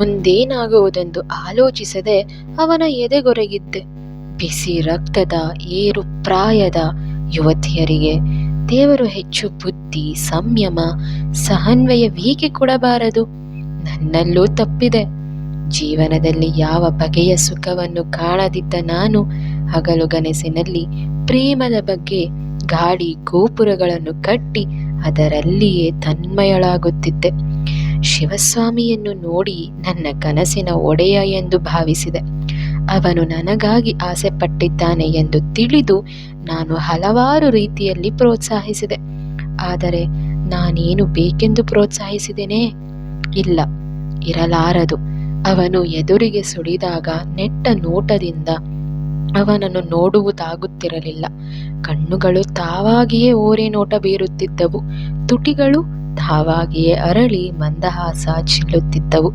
ಮುಂದೇನಾಗುವುದೆಂದು ಆಲೋಚಿಸದೆ ಅವನ ಎದೆಗೊರಗಿದ್ದೆ. ಬಿಸಿ ರಕ್ತದ, ಏರು ಪ್ರಾಯದ ಯುವತಿಯರಿಗೆ ದೇವರು ಹೆಚ್ಚು ಬುದ್ಧಿ, ಸಂಯಮ ಸಮನ್ವಯವೇಕೆ ಕೊಡಬಾರದು? ನನ್ನಲ್ಲೂ ತಪ್ಪಿದೆ. ಜೀವನದಲ್ಲಿ ಯಾವ ಬಗೆಯ ಸುಖವನ್ನು ಕಾಣದಿದ್ದ ನಾನು ಹಗಲುಗನಸಿನಲ್ಲಿ ಪ್ರೇಮದ ಬಗ್ಗೆ ಗಾಡಿ ಗೋಪುರಗಳನ್ನು ಕಟ್ಟಿ ಅದರಲ್ಲಿಯೇ ತನ್ಮಯಳಾಗುತ್ತಿದ್ದೆ. ಶಿವಸ್ವಾಮಿಯನ್ನು ನೋಡಿ ನನ್ನ ಕನಸಿನ ಒಡೆಯ ಎಂದು ಭಾವಿಸಿದೆ. ಅವನು ನನಗಾಗಿ ಆಸೆ ಪಟ್ಟಿದ್ದಾನೆ ಎಂದು ತಿಳಿದು ನಾನು ಹಲವಾರು ರೀತಿಯಲ್ಲಿ ಪ್ರೋತ್ಸಾಹಿಸಿದೆ. ಆದರೆ ನಾನೇನು ಬೇಕೆಂದು ಪ್ರೋತ್ಸಾಹಿಸಿದೆನೇ? ಇಲ್ಲ, ಇರಲಾರದು. ಅವನು ಎದುರಿಗೆ ಸುಳಿದಾಗ ನೆಟ್ಟ ನೋಟದಿಂದ ಅವನನ್ನು ನೋಡುವುದಾಗುತ್ತಿರಲಿಲ್ಲ. ಕಣ್ಣುಗಳು ತಾವಾಗಿಯೇ ಓರೆ ನೋಟ ಬೀರುತ್ತಿದ್ದವು. ತುಟಿಗಳು ತಾವಾಗಿಯೇ ಅರಳಿ ಮಂದಹಾಸ ಚಿಲ್ಲುತ್ತಿದ್ದವು.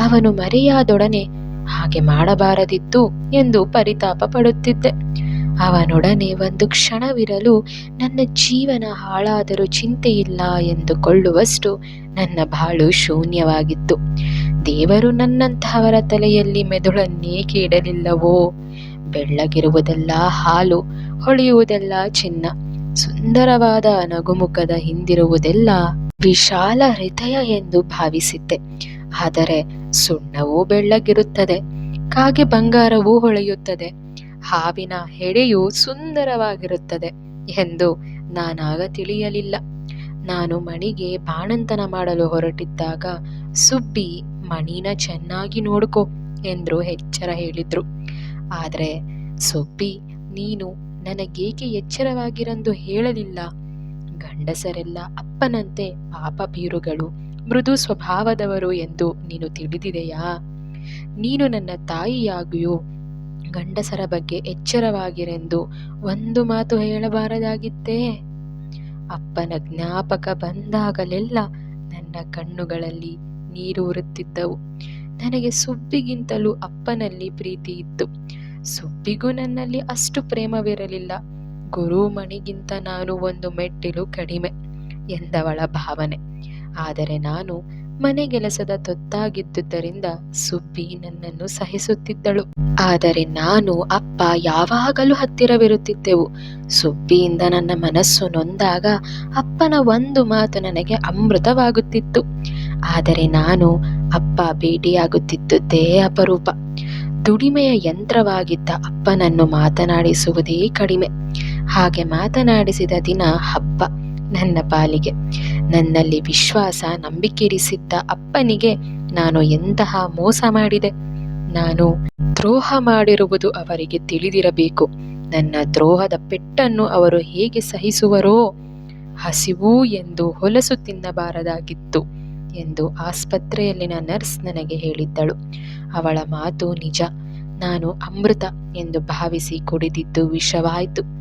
ಅವನು ಮರೆಯಾದೊಡನೆ ಹಾಗೆ ಮಾಡಬಾರದಿತ್ತು ಎಂದು ಪರಿತಾಪ ಪಡುತ್ತಿದ್ದೆ ಅವನೊಡನೆ ಒಂದು ಕ್ಷಣವಿರಲು ನನ್ನ ಜೀವನ ಹಾಳಾದರೂ ಚಿಂತೆಯಿಲ್ಲ ಎಂದುಕೊಳ್ಳುವಷ್ಟು ನನ್ನ ಬಾಳು ಶೂನ್ಯವಾಗಿತ್ತು. ದೇವರು ನನ್ನಂತಹವರ ತಲೆಯಲ್ಲಿ ಮೆದುಳನ್ನೇಕೆ ಇಡಲಿಲ್ಲವೋ? ಬೆಳ್ಳಗಿರುವುದೆಲ್ಲ ಹಾಲು, ಹೊಳೆಯುವುದೆಲ್ಲ ಚಿನ್ನ. ಸುಂದರವಾದ ನಗುಮುಖದ ಹಿಂದಿರುವುದೆಲ್ಲ ವಿಶಾಲ ಹೃದಯ ಎಂದು ಭಾವಿಸಿದ್ದೆ. ಆದರೆ ಸುಣ್ಣವೂ ಬೆಳ್ಳಗಿರುತ್ತದೆ, ಕಾಗೆ ಬಂಗಾರವೂ ಹೊಳೆಯುತ್ತದೆ, ಹಾವಿನ ಹೆಡೆಯು ಸುಂದರವಾಗಿರುತ್ತದೆ ಎಂದು ನಾನಾಗ ತಿಳಿಯಲಿಲ್ಲ. ನಾನು ಮಣಿಗೆ ಬಾಣಂತನ ಮಾಡಲು ಹೊರಟಿದ್ದಾಗ, ಸುಬ್ಬಿ, ಮಣಿನ ಚೆನ್ನಾಗಿ ನೋಡ್ಕೊ ಎಂದ್ರು ಎಚ್ಚರ ಹೇಳಿದ್ರು. ಆದರೆ ಸುಬ್ಬಿ, ನೀನು ನನಗೇಕೆ ಎಚ್ಚರವಾಗಿರಂದು ಹೇಳಲಿಲ್ಲ? ಗಂಡಸರೆಲ್ಲ ಅಪ್ಪನಂತೆ ಪಾಪ ಬೀರುಗಳು ಮೃದು ಸ್ವಭಾವದವರು ಎಂದು ನೀನು ತಿಳಿದಿದೆಯಾ? ನೀನು ನನ್ನ ತಾಯಿಯಾಗಿಯೂ ಗಂಡಸರ ಬಗ್ಗೆ ಎಚ್ಚರವಾಗಿರೆಂದು ಒಂದು ಮಾತು ಹೇಳಬಾರದಾಗಿತ್ತೇ? ಅಪ್ಪನ ಜ್ಞಾಪಕ ಬಂದಾಗಲೆಲ್ಲ ನನ್ನ ಕಣ್ಣುಗಳಲ್ಲಿ ನೀರು ಉರುತ್ತಿದ್ದವು. ನನಗೆ ಸುಬ್ಬಿಗಿಂತಲೂ ಅಪ್ಪನಲ್ಲಿ ಪ್ರೀತಿ ಇತ್ತು ಸುಬ್ಬಿಗೂ ನನ್ನಲ್ಲಿ ಅಷ್ಟು ಪ್ರೇಮವಿರಲಿಲ್ಲ. ಗುರುಮಣಿಗಿಂತ ನಾನು ಒಂದು ಮೆಟ್ಟಿಲು ಕಡಿಮೆ ಎಂದವಳ ಭಾವನೆ. ಆದರೆ ನಾನು ಮನೆಗೆಲಸದ ತೊತ್ತಾಗಿದ್ದುದರಿಂದ ಸುಬ್ಬಿ ನನ್ನನ್ನು ಸಹಿಸುತ್ತಿದ್ದಳು. ಆದರೆ ನಾನು, ಅಪ್ಪ, ಯಾವಾಗಲೂ ಹತ್ತಿರವಿರುತ್ತಿದ್ದೆವು. ಸುಬ್ಬಿಯಿಂದ ನನ್ನ ಮನಸ್ಸು ನೊಂದಾಗ ಅಪ್ಪನ ಒಂದು ಮಾತು ನನಗೆ ಅಮೃತವಾಗುತ್ತಿತ್ತು. ಆದರೆ ನಾನು, ಅಪ್ಪ ಭೇಟಿಯಾಗುತ್ತಿದ್ದುದೇ ಅಪರೂಪ. ದುಡಿಮೆಯ ಯಂತ್ರವಾಗಿದ್ದ ಅಪ್ಪನನ್ನು ಮಾತನಾಡಿಸುವುದೇ ಕಡಿಮೆ. ಹಾಗೆ ಮಾತನಾಡಿಸಿದ ದಿನ ಹಬ್ಬ ನನ್ನ ಪಾಲಿಗೆ. ನನ್ನಲ್ಲಿ ವಿಶ್ವಾಸ ನಂಬಿಕೆರಿಸಿದ್ದ ಅಪ್ಪನಿಗೆ ನಾನು ಎಂತಹ ಮೋಸ ಮಾಡಿದೆ? ನಾನು ದ್ರೋಹ ಮಾಡಿರುವುದು ಅವರಿಗೆ ತಿಳಿದಿರಬೇಕು. ನನ್ನ ದ್ರೋಹದ ಪೆಟ್ಟನ್ನು ಅವರು ಹೇಗೆ ಸಹಿಸುವರೋ, ಹಸಿವು ಎಂದು ಹೊಲಸು ತಿನ್ನಬಾರದಾಗಿತ್ತು ಎಂದು ಆಸ್ಪತ್ರೆಯಲ್ಲಿನ ನರ್ಸ್ ನನಗೆ ಹೇಳಿದ್ದಳು. ಅವಳ ಮಾತು ನಿಜ. ನಾನು ಅಮೃತ ಎಂದು ಭಾವಿಸಿ ಕುಡಿದಿದ್ದು ವಿಷವಾಯಿತು.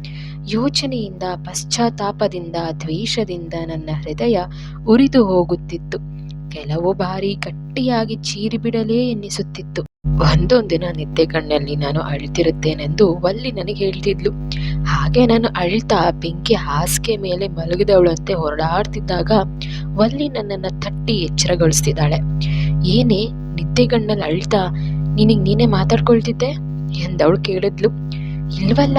ಯೋಚನೆಯಿಂದ, ಪಶ್ಚಾತ್ತಾಪದಿಂದ, ದ್ವೇಷದಿಂದ ನನ್ನ ಹೃದಯ ಉರಿದು ಹೋಗುತ್ತಿತ್ತು. ಕೆಲವು ಬಾರಿ ಗಟ್ಟಿಯಾಗಿ ಚೀರಿಬಿಡಲೇ ಎನ್ನಿಸುತ್ತಿತ್ತು. ಒಂದೊಂದಿನ ನಿದ್ದೆಗಣ್ಣಲ್ಲಿ ನಾನು ಅಳ್ತಿರುತ್ತೇನೆಂದು ವಲ್ಲಿ ನನಗೆ ಹೇಳ್ತಿದ್ಲು. ಹಾಗೆ ನಾನು ಅಳ್ತಾ ಬೆಂಕಿ ಹಾಸಿಗೆ ಮೇಲೆ ಮಲಗಿದವಳಂತೆ ಹೊರಡಾಡ್ತಿದ್ದಾಗ ವಲ್ಲಿ ನನ್ನನ್ನು ತಟ್ಟಿ ಎಚ್ಚರಗೊಳಿಸ್ತಿದ್ದಾಳೆ. ಏನೇ ನಿದ್ದೆಗಣ್ಣಲ್ಲಿ ಅಳ್ತಾ ನಿನಗೆ ನೀನೇ ಮಾತಾಡ್ಕೊಳ್ತಿದ್ದೆ? ಎಂದವಳು ಕೇಳಿದ್ಲು. ಇಲ್ವಲ್ಲ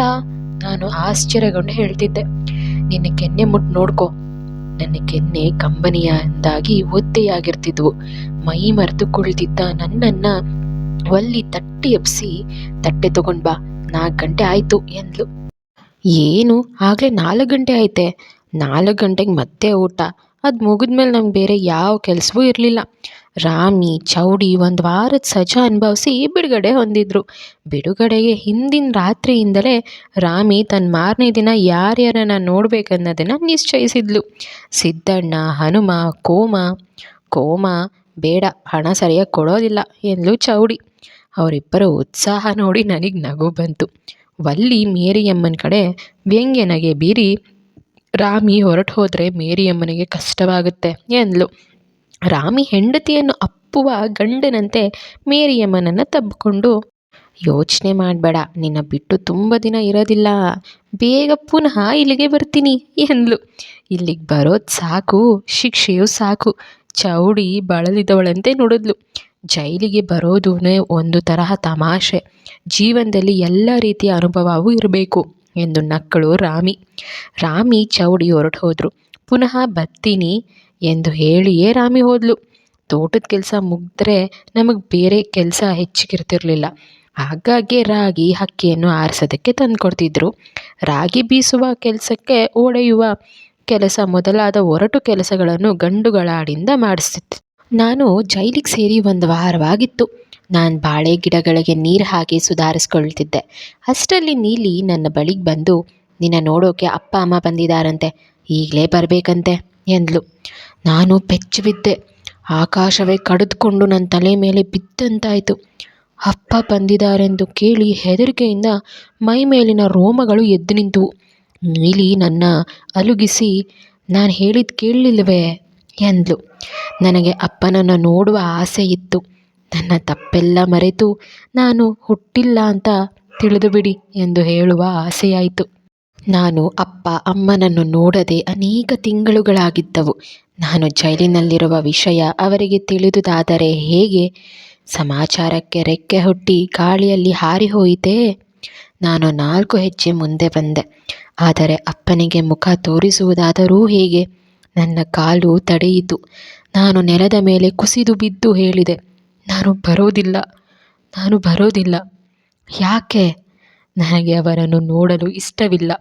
ನಾನು ಆಶ್ಚರ್ಯಗೊಂಡು ಹೇಳ್ತಿದ್ದೆ. ನಿನ್ನ ಕೆನ್ನೆ ಮುಟ್ಟು ನೋಡ್ಕೊ. ನನ್ನ ಕೆನ್ನೆ ಕಂಬನಿಯಿಂದಾಗಿ ಒದ್ದೆಯಾಗಿರ್ತಿದ್ವು. ಮೈ ಮರೆತು ಕುಳಿತಿದ್ದ ನನ್ನನ್ನ ಒಲ್ಲಿ ತಟ್ಟಿ ಎಬ್ಸಿ, ತಟ್ಟೆ ತಗೊಂಡ್ ಬಾ. ನಾಲ್ಕು ಗಂಟೆ ಆಯ್ತು, ಎಂದ್ಲು. ಏನು? ಆಗ್ಲೇ ನಾಲ್ಕು ಗಂಟೆ ಆಯ್ತೆ. ನಾಲ್ಕು ಗಂಟೆಗೆ ಮತ್ತೆ ಊಟ. ಅದು ಮುಗಿದ್ಮೇಲೆ ನಂಗೆ ಬೇರೆ ಯಾವ ಕೆಲಸವೂ ಇರಲಿಲ್ಲ. ರಾಮಿ, ಚೌಡಿ ಒಂದು ವಾರದ ಸಜಾ ಅನುಭವಿಸಿ ಬಿಡುಗಡೆ ಹೊಂದಿದ್ರು. ಬಿಡುಗಡೆಗೆ ಹಿಂದಿನ ರಾತ್ರಿಯಿಂದಲೇ ರಾಮಿ ತನ್ನ ಮಾರನೇ ದಿನ ಯಾರ್ಯಾರನ್ನ ನೋಡ್ಬೇಕನ್ನೋದನ್ನು ನಿಶ್ಚಯಿಸಿದ್ಲು. ಸಿದ್ದಣ್ಣ, ಹನುಮ, ಕೋಮ ಕೋಮ, ಬೇಡ, ಹಣ ಸರಿಯಾಗಿ ಕೊಡೋದಿಲ್ಲ ಎಂದ್ಲು ಚೌಡಿ. ಅವರಿಬ್ಬರ ಉತ್ಸಾಹ ನೋಡಿ ನನಗೆ ನಗು ಬಂತು. ವಲ್ಲಿ ಮೇರಿಯಮ್ಮನ ಕಡೆ ವ್ಯಂಗ್ಯನಗೆ ಬೀರಿ ರಾಮಿ ಹೊರಟು ಹೋದರೆ ಮೇರಿಯಮ್ಮನಿಗೆ ಕಷ್ಟವಾಗುತ್ತೆ ಎಂದಳು ರಾಮಿ ಹೆಂಡತಿಯನ್ನು ಅಪ್ಪುವ ಗಂಡನಂತೆ ಮೇರಿಯಮ್ಮನನ್ನು ತಬ್ಬಿಕೊಂಡು, ಯೋಚನೆ ಮಾಡಬೇಡ, ನಿನ್ನ ಬಿಟ್ಟು ತುಂಬ ದಿನ ಇರೋದಿಲ್ಲ, ಬೇಗ ಪುನಃ ಇಲ್ಲಿಗೆ ಬರ್ತೀನಿ ಎಂದ್ಲು. ಇಲ್ಲಿಗೆ ಬರೋದು ಸಾಕು, ಶಿಕ್ಷೆಯು ಸಾಕು, ಚೌಡಿ ಬಳಲಿದವಳಂತೆ ನೋಡಿದ್ಲು. ಜೈಲಿಗೆ ಬರೋದೂ ಒಂದು ತರಹ ತಮಾಷೆ, ಜೀವನದಲ್ಲಿ ಎಲ್ಲ ರೀತಿಯ ಅನುಭವವೂ ಇರಬೇಕು. ಎಂದು ನಕ್ಕಳು ರಾಮಿ. ರಾಮಿ ಚೌಡಿ ಹೊರಟು ಹೋದರು. ಪುನಃ ಬರ್ತೀನಿ ಎಂದು ಹೇಳಿಯೇ ರಾಮಿ ಹೋದ್ಲು. ತೋಟದ ಕೆಲಸ ಮುಗಿದ್ರೆ ನಮಗೆ ಬೇರೆ ಕೆಲಸ ಹೆಚ್ಚಿಗಿರ್ತಿರ್ಲಿಲ್ಲ. ಹಾಗಾಗಿ ರಾಗಿ ಹಕ್ಕಿಯನ್ನು ಆರಿಸೋದಕ್ಕೆ ತಂದುಕೊಡ್ತಿದ್ರು. ರಾಗಿ ಬೀಸುವ ಕೆಲಸಕ್ಕೆ ಓಡೆಯುವ ಕೆಲಸ ಮೊದಲಾದ ಒರಟು ಕೆಲಸಗಳನ್ನು ಗಂಡುಗಳಾಡಿಂದ ಮಾಡಿಸ್ತಿತ್ತು. ನಾನು ಜೈಲಿಗೆ ಸೇರಿ ಒಂದು ವಾರವಾಗಿತ್ತು. ನಾನು ಬಾಳೆ ಗಿಡಗಳಿಗೆ ನೀರು ಹಾಕಿ ಸುಧಾರಿಸ್ಕೊಳ್ತಿದ್ದೆ. ಅಷ್ಟರಲ್ಲಿ ನೀಲಿ ನನ್ನ ಬಳಿಗೆ ಬಂದು, ನಿನ್ನ ನೋಡೋಕೆ ಅಪ್ಪ, ಅಮ್ಮ ಬಂದಿದ್ದಾರಂತೆ ಈಗಲೇ ಬರಬೇಕಂತೆ, ಎಂದ್ಲು. ನಾನು ಪೆಚ್ಚು ಬಿದ್ದೆ ಆಕಾಶವೇ ಕಡಿದುಕೊಂಡು ನನ್ನ ತಲೆ ಮೇಲೆ ಬಿದ್ದಂತಾಯಿತು. ಅಪ್ಪ ಬಂದಿದ್ದಾರೆಂದು ಕೇಳಿ ಹೆದರಿಕೆಯಿಂದ ಮೈ ಮೇಲಿನ ರೋಮಗಳು ಎದ್ದು ನಿಂತವು. ನೀಲಿ ನನ್ನ ಅಲುಗಿಸಿ, ನಾನು ಹೇಳಿದ್ದು ಕೇಳಲಿಲ್ವೇ ಎಂದ್ಲು. ನನಗೆ ಅಪ್ಪನನ್ನು ನೋಡುವ ಆಸೆ ಇತ್ತು ನನ್ನ ತಪ್ಪೆಲ್ಲ ಮರೆತು ನಾನು ಹುಟ್ಟಿಲ್ಲ ಅಂತ ತಿಳಿದು ಬಿಡಿ ಎಂದು ಹೇಳುವ ಆಸೆಯಾಯಿತು. ನಾನು ಅಪ್ಪ ಅಮ್ಮನನ್ನು ನೋಡದೆ ಅನೇಕ ತಿಂಗಳುಗಳಾಗಿದ್ದವು. ನಾನು ಜೈಲಿನಲ್ಲಿರುವ ವಿಷಯ ಅವರಿಗೆ ತಿಳಿದುದಾದರೆ ಹೇಗೆ? ಸಮಾಚಾರಕ್ಕೆ ರೆಕ್ಕೆ ಹುಟ್ಟಿ ಗಾಳಿಯಲ್ಲಿ ಹಾರಿ ಹೋಯಿತೇ? ನಾನು ನಾಲ್ಕು ಹೆಜ್ಜೆ ಮುಂದೆ ಬಂದೆ. ಆದರೆ ಅಪ್ಪನಿಗೆ ಮುಖ ತೋರಿಸುವುದಾದರೂ ಹೇಗೆ? ನನ್ನ ಕಾಲು ತಡೆಯಿತು. ನಾನು ನೆಲದ ಮೇಲೆ ಕುಸಿದು ಬಿದ್ದು ಹೇಳಿದೆ. ನಾನು ಬರೋದಿಲ್ಲ ನಾನು ಬರೋದಿಲ್ಲ. ಯಾಕೆ? ನನಗೆ ಅವರನ್ನು ನೋಡಲು ಇಷ್ಟವಿಲ್ಲ.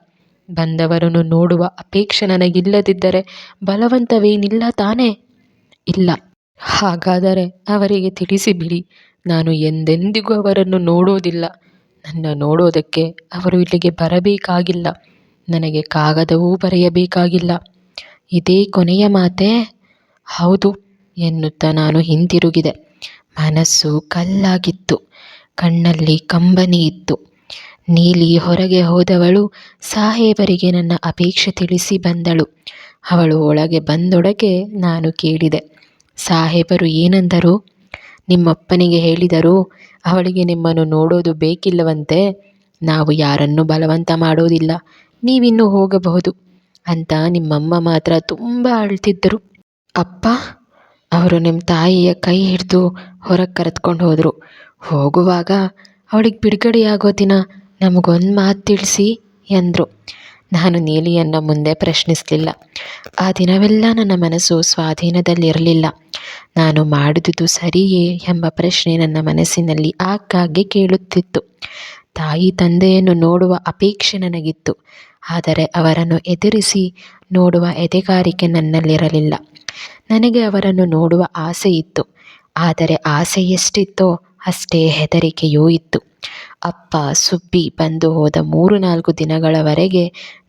ಬಂದವರನ್ನು ನೋಡುವ ಅಪೇಕ್ಷೆ ನನಗಿಲ್ಲದಿದ್ದರೆ ಬಲವಂತವೇನಿಲ್ಲ ತಾನೇ? ಇಲ್ಲ. ಹಾಗಾದರೆ ಅವರಿಗೆ ತಿಳಿಸಿಬಿಡಿ. ನಾನು ಎಂದೆಂದಿಗೂ ಅವರನ್ನು ನೋಡೋದಿಲ್ಲ. ನನ್ನ ನೋಡೋದಕ್ಕೆ ಅವರು ಇಲ್ಲಿಗೆ ಬರಬೇಕಾಗಿಲ್ಲ. ನನಗೆ ಕಾಗದವೂ ಬರೆಯಬೇಕಾಗಿಲ್ಲ. ಇದೇ ಕೊನೆಯ ಮಾತೇ? ಹೌದು ಎನ್ನುತ್ತಾ ನಾನು ಹಿಂತಿರುಗಿದೆ. ಮನಸ್ಸು ಕಲ್ಲಾಗಿತ್ತು. ಕಣ್ಣಲ್ಲಿ ಕಂಬನಿ ಇತ್ತು. ನೀಲಿ ಹೊರಗೆ ಹೋದವಳು ಸಾಹೇಬರಿಗೆ ನನ್ನ ಅಪೇಕ್ಷೆ ತಿಳಿಸಿ ಬಂದಳು. ಅವಳು ಒಳಗೆ ಬಂದೊಡಗೆ ನಾನು ಕೇಳಿದೆ, ಸಾಹೇಬರು ಏನಂದರು? ನಿಮ್ಮಪ್ಪನಿಗೆ ಹೇಳಿದರು, ಅವಳಿಗೆ ನಿಮ್ಮನ್ನು ನೋಡೋದು ಬೇಕಿಲ್ಲವಂತೆ. ನಾವು ಯಾರನ್ನು ಬಲವಂತ ಮಾಡೋದಿಲ್ಲ, ನೀವಿನ್ನೂ ಹೋಗಬಹುದು ಅಂತ ನಿಮ್ಮಮ್ಮ ಮಾತ್ರ ತುಂಬ ಅಳ್ತಿದ್ದರು. ಅಪ್ಪ ಅವರು ನಿಮ್ಮ ತಾಯಿಯ ಕೈ ಹಿಡಿದು ಹೊರಗೆ ಕರೆದುಕೊಂಡು ಹೋದರು. ಹೋಗುವಾಗ, ಅವಳಿಗೆ ಬಿಡುಗಡೆಯಾಗೋ ದಿನ ನಮಗೊಂದು ಮಾತು ತಿಳಿಸಿ ಎಂದರು. ನಾನು ನೀಲಿಯನ್ನು ಮುಂದೆ ಪ್ರಶ್ನಿಸಲಿಲ್ಲ. ಆ ದಿನವೆಲ್ಲ ನನ್ನ ಮನಸ್ಸು ಸ್ವಾಧೀನದಲ್ಲಿರಲಿಲ್ಲ. ನಾನು ಮಾಡಿದುದು ಸರಿಯೇ ಎಂಬ ಪ್ರಶ್ನೆ ನನ್ನ ಮನಸ್ಸಿನಲ್ಲಿ ಆಗಾಗ್ಗೆ ಕೇಳುತ್ತಿತ್ತು. ತಾಯಿ ತಂದೆಯನ್ನು ನೋಡುವ ಅಪೇಕ್ಷೆ ನನಗಿತ್ತು. ಆದರೆ ಅವರನ್ನು ಎದುರಿಸಿ ನೋಡುವ ಎದೆಗಾರಿಕೆ ನನ್ನಲ್ಲಿರಲಿಲ್ಲ. ನನಗೆ ಅವರನ್ನು ನೋಡುವ ಆಸೆ ಇತ್ತು. ಆದರೆ ಆಸೆ ಎಷ್ಟಿತ್ತೋ ಅಷ್ಟೇ ಹೆದರಿಕೆಯೂ ಇತ್ತು. ಅಪ್ಪ ಸುಬ್ಬಿ ಬಂದು ಹೋದ ಮೂರು ನಾಲ್ಕು ದಿನಗಳವರೆಗೆ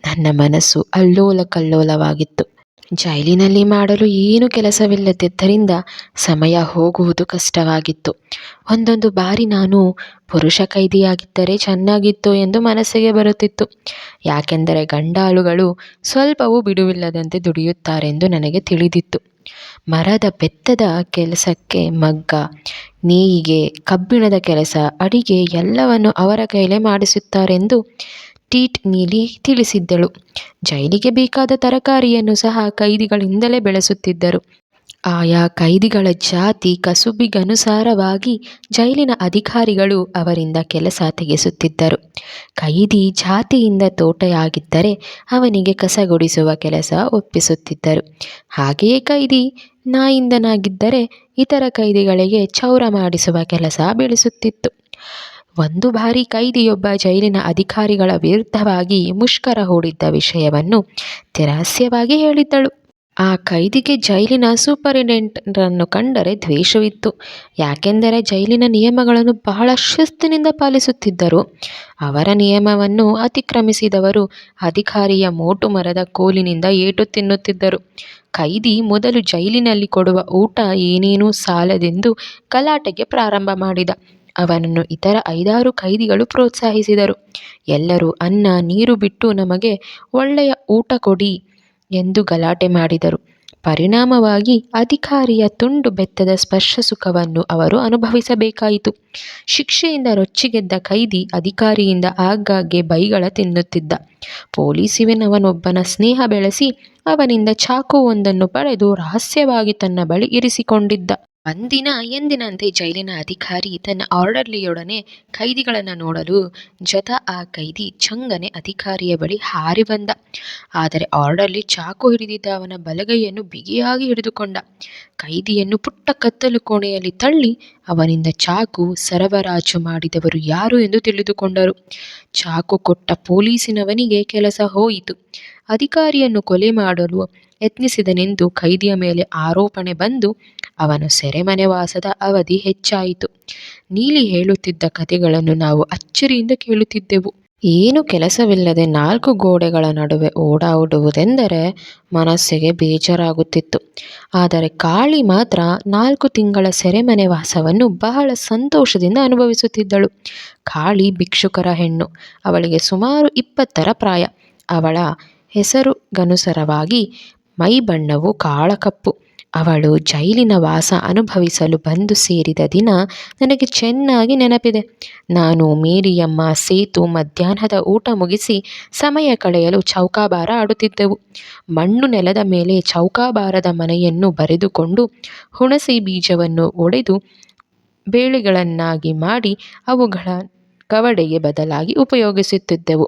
ನನ್ನ ಮನಸ್ಸು ಅಲ್ಲೋಲ ಕಲ್ಲೋಲವಾಗಿತ್ತು ಜೈಲಿನಲ್ಲಿ ಮಾಡಲು ಏನು ಕೆಲಸವಿಲ್ಲದಿದ್ದರಿಂದ ಸಮಯ ಹೋಗುವುದು ಕಷ್ಟವಾಗಿತ್ತು. ಒಂದೊಂದು ಬಾರಿ ನಾನು ಪುರುಷ ಕೈದಿಯಾಗಿದ್ದರೆ ಚೆನ್ನಾಗಿತ್ತು ಎಂದು ಮನಸ್ಸಿಗೆ ಬರುತ್ತಿತ್ತು. ಯಾಕೆಂದರೆ ಗಂಡಾಳುಗಳು ಸ್ವಲ್ಪವೂ ಬಿಡುವಿಲ್ಲದಂತೆ ದುಡಿಯುತ್ತಾರೆಂದು ನನಗೆ ತಿಳಿದಿತ್ತು. ಮರದ ಬೆತ್ತದ ಕೆಲಸಕ್ಕೆ ಮಗ್ಗ, ನೇಯಿಗೆ, ಕಬ್ಬಿಣದ ಕೆಲಸ, ಅಡಿಗೆ ಎಲ್ಲವನ್ನು ಅವರ ಕೈಲೇ ಮಾಡಿಸುತ್ತಾರೆಂದು ಟೀಟ್ ನೀಲಿ ತಿಳಿಸಿದ್ದಳು. ಜೈಲಿಗೆ ಬೇಕಾದ ತರಕಾರಿಯನ್ನು ಸಹ ಕೈದಿಗಳಿಂದಲೇ ಬೆಳೆಸುತ್ತಿದ್ದರು. ಆಯಾ ಕೈದಿಗಳ ಜಾತಿ ಕಸುಬಿಗನುಸಾರವಾಗಿ ಜೈಲಿನ ಅಧಿಕಾರಿಗಳು ಅವರಿಂದ ಕೆಲಸ ತೆಗೆಸುತ್ತಿದ್ದರು. ಕೈದಿ ಜಾತಿಯಿಂದ ತೋಟೆಯಾಗಿದ್ದರೆ ಅವನಿಗೆ ಕಸಗುಡಿಸುವ ಕೆಲಸ ಒಪ್ಪಿಸುತ್ತಿದ್ದರು. ಹಾಗೆಯೇ ಕೈದಿ ನಾಯಿಂದನಾಗಿದ್ದರೆ ಇತರ ಕೈದಿಗಳಿಗೆ ಚೌರ ಮಾಡಿಸುವ ಕೆಲಸ ಬೆಳೆಸುತ್ತಿತ್ತು. ಒಂದು ಬಾರಿ ಕೈದಿಯೊಬ್ಬ ಜೈಲಿನ ಅಧಿಕಾರಿಗಳ ವಿರುದ್ಧವಾಗಿ ಮುಷ್ಕರ ಹೂಡಿದ್ದ ವಿಷಯವನ್ನು ತಿರಾಸ್ಯವಾಗಿ ಹೇಳಿದ್ದಳು. ಆ ಕೈದಿಗೆ ಜೈಲಿನ ಸೂಪರಿಂಟೆಂಡರನ್ನು ಕಂಡರೆ ದ್ವೇಷವಿತ್ತು. ಯಾಕೆಂದರೆ ಜೈಲಿನ ನಿಯಮಗಳನ್ನು ಬಹಳ ಶಿಸ್ತಿನಿಂದ ಪಾಲಿಸುತ್ತಿದ್ದರು. ಅವರ ನಿಯಮವನ್ನು ಅತಿಕ್ರಮಿಸಿದವರು ಅಧಿಕಾರಿಯ ಮೋಟು ಮರದ ಕೋಲಿನಿಂದ ಏಟು ತಿನ್ನುತ್ತಿದ್ದರು. ಕೈದಿ ಮೊದಲು ಜೈಲಿನಲ್ಲಿ ಕೊಡುವ ಊಟ ಏನೇನೂ ಸಾಲದೆಂದು ಗಲಾಟೆಗೆ ಪ್ರಾರಂಭ ಮಾಡಿದ. ಅವನನ್ನು ಇತರ ಐದಾರು ಕೈದಿಗಳು ಪ್ರೋತ್ಸಾಹಿಸಿದರು. ಎಲ್ಲರೂ ಅನ್ನ, ನೀರು ಬಿಟ್ಟು ನಮಗೆ ಒಳ್ಳೆಯ ಊಟ ಕೊಡಿ ಎಂದು ಗಲಾಟೆ ಮಾಡಿದರು. ಪರಿಣಾಮವಾಗಿ ಅಧಿಕಾರಿಯ ತುಂಡು ಬೆತ್ತದ ಸ್ಪರ್ಶ ಸುಖವನ್ನು ಅವರು ಅನುಭವಿಸಬೇಕಾಯಿತು. ಶಿಕ್ಷೆಯಿಂದ ರೊಚ್ಚಿಗೆದ್ದ ಕೈದಿ ಅಧಿಕಾರಿಯಿಂದ ಆಗಾಗ್ಗೆ ಬೈಗಳ ತಿನ್ನುತ್ತಿದ್ದ. ಪೊಲೀಸುವನೊಬ್ಬನ ಸ್ನೇಹ ಬೆಳೆಸಿ ಅವನಿಂದ ಚಾಕುವೊಂದನ್ನು ಪಡೆದು ರಹಸ್ಯವಾಗಿ ತನ್ನ ಬಳಿ ಇರಿಸಿಕೊಂಡಿದ್ದ. ಒಂದಿನ ಎಂದಿನಂತೆ ಜೈಲಿನ ಅಧಿಕಾರಿ ತನ್ನ ಆರ್ಡರ್ಲಿಯೊಡನೆ ಖೈದಿಗಳನ್ನು ನೋಡಲು ಜತ ಆ ಕೈದಿ ಚಂಗನೆ ಅಧಿಕಾರಿಯ ಬಳಿ ಹಾರಿ ಬಂದ. ಆದರೆ ಆರ್ಡರ್ಲಿ ಚಾಕು ಹಿಡಿದಿದ್ದ ಅವನ ಬಲಗೈಯನ್ನು ಬಿಗಿಯಾಗಿ ಹಿಡಿದುಕೊಂಡ. ಕೈದಿಯನ್ನು ಪುಟ್ಟ ಕತ್ತಲು ಕೋಣೆಯಲ್ಲಿ ತಳ್ಳಿ ಅವನಿಂದ ಚಾಕು ಸರಬರಾಜು ಮಾಡಿದವರು ಯಾರು ಎಂದು ತಿಳಿದುಕೊಂಡರು. ಚಾಕು ಕೊಟ್ಟ ಪೊಲೀಸಿನವನಿಗೆ ಕೆಲಸ ಹೋಯಿತು. ಅಧಿಕಾರಿಯನ್ನು ಕೊಲೆ ಮಾಡಲು ಯತ್ನಿಸಿದನೆಂದು ಖೈದಿಯ ಮೇಲೆ ಆರೋಪಣೆ ಬಂದು ಅವನ ಸೆರೆಮನೆವಾಸದ ಅವಧಿ ಹೆಚ್ಚಾಯಿತು. ನೀಲಿ ಹೇಳುತ್ತಿದ್ದ ಕಥೆಗಳನ್ನು ನಾವು ಅಚ್ಚರಿಯಿಂದ ಕೇಳುತ್ತಿದ್ದೆವು. ಏನು ಕೆಲಸವಿಲ್ಲದೆ ನಾಲ್ಕು ಗೋಡೆಗಳ ನಡುವೆ ಓಡಾಡುವುದೆಂದರೆ ಮನಸ್ಸಿಗೆ ಬೇಜಾರಾಗುತ್ತಿತ್ತು. ಆದರೆ ಕಾಳಿ ಮಾತ್ರ ನಾಲ್ಕು ತಿಂಗಳ ಸೆರೆಮನೆ ವಾಸವನ್ನು ಬಹಳ ಸಂತೋಷದಿಂದ ಅನುಭವಿಸುತ್ತಿದ್ದಳು. ಕಾಳಿ ಭಿಕ್ಷುಕರ ಹೆಣ್ಣು, ಅವಳಿಗೆ ಸುಮಾರು ಇಪ್ಪತ್ತರ ಪ್ರಾಯ. ಅವಳ ಹೆಸರುಗನುಸಾರವಾಗಿ ಮೈಬಣ್ಣವು ಕಾಳಕಪ್ಪು. ಅವಳು ಜೈಲಿನ ವಾಸ ಅನುಭವಿಸಲು ಬಂದು ಸೇರಿದ ದಿನ ನನಗೆ ಚೆನ್ನಾಗಿ ನೆನಪಿದೆ. ನಾನು ಮೇರಿಯಮ್ಮ ಸೇತು ಮಧ್ಯಾಹ್ನದ ಊಟ ಮುಗಿಸಿ ಸಮಯ ಕಳೆಯಲು ಚೌಕಾಬಾರ ಆಡುತ್ತಿದ್ದೆವು. ಮಣ್ಣು ನೆಲದ ಮೇಲೆ ಚೌಕಾಬಾರದ ಮನೆಯನ್ನು ಬರೆದುಕೊಂಡು ಹುಣಸೆ ಬೀಜವನ್ನು ಒಡೆದು ಬೇಳೆಗಳನ್ನಾಗಿ ಮಾಡಿ ಅವುಗಳ ಕವಡೆಗೆ ಬದಲಾಗಿ ಉಪಯೋಗಿಸುತ್ತಿದ್ದೆವು.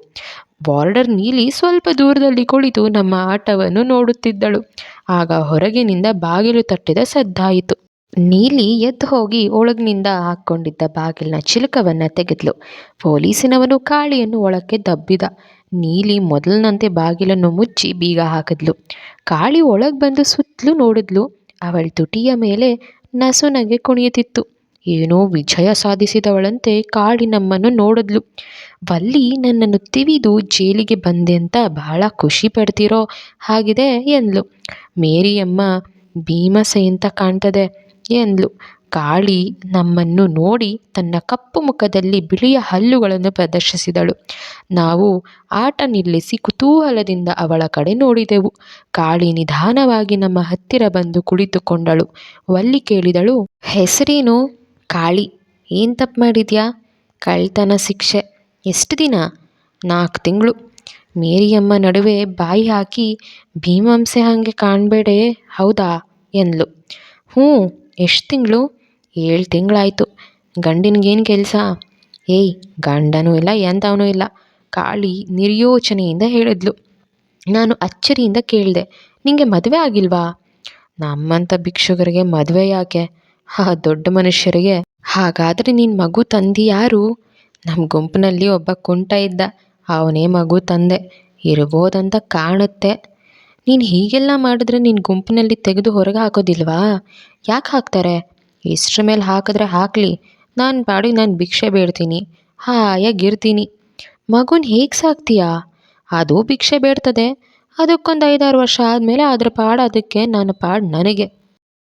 ವಾರ್ಡರ್ ನೀಲಿ ಸ್ವಲ್ಪ ದೂರದಲ್ಲಿ ಕುಳಿತು ನಮ್ಮ ಆಟವನ್ನು ನೋಡುತ್ತಿದ್ದಳು. ಆಗ ಹೊರಗಿನಿಂದ ಬಾಗಿಲು ತಟ್ಟಿದ ಸದ್ದಾಯಿತು. ನೀಲಿ ಎದ್ದು ಹೋಗಿ ಒಳಗಿನಿಂದ ಹಾಕ್ಕೊಂಡಿದ್ದ ಬಾಗಿಲಿನ ಚಿಲಕವನ್ನು ತೆಗೆದ್ಲು. ಪೊಲೀಸಿನವನು ಕಾಳಿಯನ್ನು ಒಳಕ್ಕೆ ದಬ್ಬಿದ. ನೀಲಿ ಮೊದಲಿನಂತೆ ಬಾಗಿಲನ್ನು ಮುಚ್ಚಿ ಬೀಗ ಹಾಕಿದ್ಲು. ಕಾಳಿ ಒಳಗೆ ಬಂದು ಸುತ್ತಲೂ ನೋಡಿದ್ಲು. ಅವಳ ತುಟಿಯ ಮೇಲೆ ನಸುನಗೆ ಕುಣಿಯುತ್ತಿತ್ತು. ಏನೋ ವಿಜಯ ಸಾಧಿಸಿದವಳಂತೆ ಕಾಳಿ ನಮ್ಮನ್ನು ನೋಡಿದ್ಲು. ವಲ್ಲಿ ನನ್ನನ್ನು ತಿವಿದು ಜೈಲಿಗೆ ಬಂದೆ ಅಂತ ಬಹಳ ಖುಷಿ ಪಡ್ತಿರೋ ಹಾಗಿದೆ ಎಂದ್ಲು. ಮೇರಿಯಮ್ಮ ಭೀಮಸೇಂತ ಕಾಣ್ತದೆ ಎಂದ್ಲು. ಕಾಳಿ ನಮ್ಮನ್ನು ನೋಡಿ ತನ್ನ ಕಪ್ಪು ಮುಖದಲ್ಲಿ ಬಿಳಿಯ ಹಲ್ಲುಗಳನ್ನು ಪ್ರದರ್ಶಿಸಿದಳು. ನಾವು ಆಟ ನಿಲ್ಲಿಸಿ ಕುತೂಹಲದಿಂದ ಅವಳ ಕಡೆ ನೋಡಿದೆವು. ಕಾಳಿ ನಿಧಾನವಾಗಿ ನಮ್ಮ ಹತ್ತಿರ ಬಂದು ಕುಳಿತುಕೊಂಡಳು. ವಲ್ಲಿ ಕೇಳಿದಳು, ಹೆಸರೇನು? ಕಾಳಿ, ಏನು ತಪ್ಪು ಮಾಡಿದ್ಯಾ? ಕಳ್ತನ ಶಿಕ್ಷೆ. ಎಷ್ಟು ದಿನ? ನಾಲ್ಕು ತಿಂಗಳು. ಮೇರಿಯಮ್ಮ ನಡುವೆ ಬಾಯಿ ಹಾಕಿ ಭೀಮಂಸೆ ಹಾಗೆ ಕಾಣಬೇಡೇ, ಹೌದಾ? ಎಂದ್ಲು. ಹ್ಞೂ, ಎಷ್ಟು ತಿಂಗಳು? ಏಳು ತಿಂಗಳಾಯ್ತು. ಗಂಡಿನಿಗೇನು ಕೆಲಸ? ಏಯ್, ಗಂಡನೂ ಇಲ್ಲ ಎಂಥವನೂ ಇಲ್ಲ. ಕಾಳಿ ನಿರ್ಯೋಚನೆಯಿಂದ ಹೇಳಿದ್ಲು. ನಾನು ಅಚ್ಚರಿಯಿಂದ ಕೇಳಿದೆ, ನಿಂಗೆ ಮದುವೆ ಆಗಿಲ್ವಾ? ನಮ್ಮಂಥ ಭಿಕ್ಷುಕರಿಗೆ ಮದುವೆ ಯಾಕೆ? ಹಾ, ದೊಡ್ಡ ಮನುಷ್ಯರಿಗೆ. ಹಾಗಾದರೆ ನೀನು ಮಗು ತಂದಿ ಯಾರು? ನಮ್ಮ ಗುಂಪಿನಲ್ಲಿ ಒಬ್ಬ ಕುಂಟ ಇದ್ದ. ಅವನೇ ಮಗು ತಂದೆ. ಇರ್ಬೋದಂತ ಕಾಣುತ್ತೆ. ನೀನು ಹೀಗೆಲ್ಲ ಮಾಡಿದ್ರೆ ನಿನ್ನ ಗುಂಪಿನಲ್ಲಿ ತೆಗೆದು ಹೊರಗೆ ಹಾಕೋದಿಲ್ವಾ? ಯಾಕೆ ಹಾಕ್ತಾರೆ? ಇಷ್ಟ್ರ ಮೇಲೆ ಹಾಕಿದ್ರೆ ಹಾಕಲಿ. ನಾನು ಪಾಡಿಗೆ ನಾನು ಭಿಕ್ಷೆ ಬೇಡ್ತೀನಿ. ಹಾಯಾಗಿರ್ತೀನಿ. ಮಗುನ ಹೇಗೆ ಸಾಕ್ತೀಯಾ? ಅದು ಭಿಕ್ಷೆ ಬೇಡ್ತದೆ. ಅದಕ್ಕೊಂದು ಐದಾರು ವರ್ಷ ಆದಮೇಲೆ ಅದ್ರ ಪಾಡು ಅದಕ್ಕೆ, ನನ್ನ ಪಾಡು ನನಗೆ.